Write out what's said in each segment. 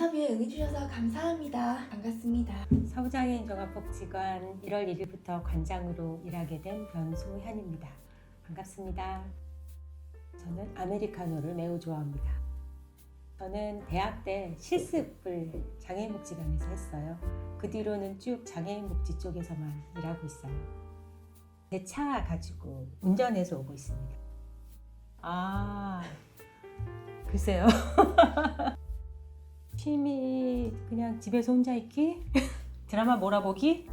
인터뷰에 응해주셔서 감사합니다. 반갑습니다. 서부장애인 종합복지관 1월 1일부터 관장으로 일하게 된 변소현입니다. 반갑습니다. 저는 아메리카노를 매우 좋아합니다. 저는 대학 때 실습을 장애인복지관에서 했어요. 그 뒤로는 쭉 장애인복지 쪽에서만 일하고 있어요. 제 차 가지고 운전해서 오고 있습니다. 아, 글쎄요. 취미 그냥 집에서 혼자 있기? 드라마 몰아보기?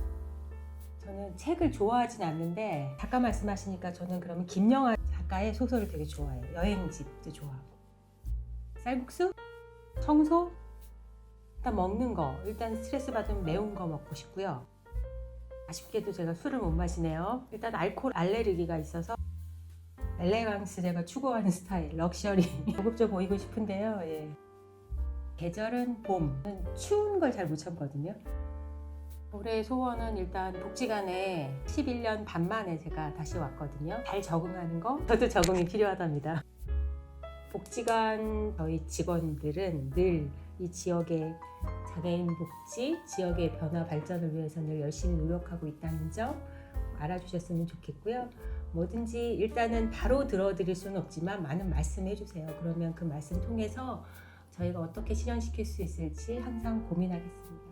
저는 책을 좋아하진 않는데 작가 말씀하시니까 저는 그러면 김영하 작가의 소설을 되게 좋아해요. 여행집도 좋아하고. 쌀국수? 청소? 일단 먹는 거. 일단 스트레스 받으면 매운 거 먹고 싶고요. 아쉽게도 제가 술을 못 마시네요. 일단 알코올 알레르기가 있어서 엘레강스 제가 추구하는 스타일, 럭셔리. 고급져 보이고 싶은데요. 예. 계절은 봄. 추운 걸 잘 못 참거든요. 올해 소원은 일단 복지관에 11년 반 만에 제가 다시 왔거든요. 잘 적응하는 거 저도 적응이 필요하답니다. 복지관 저희 직원들은 늘 이 지역의 장애인 복지, 지역의 변화 발전을 위해서 늘 열심히 노력하고 있다는 점 알아주셨으면 좋겠고요. 뭐든지 일단은 바로 들어드릴 수는 없지만 많은 말씀해 주세요. 그러면 그 말씀 통해서 저희가 어떻게 실현시킬 수 있을지 항상 고민하겠습니다.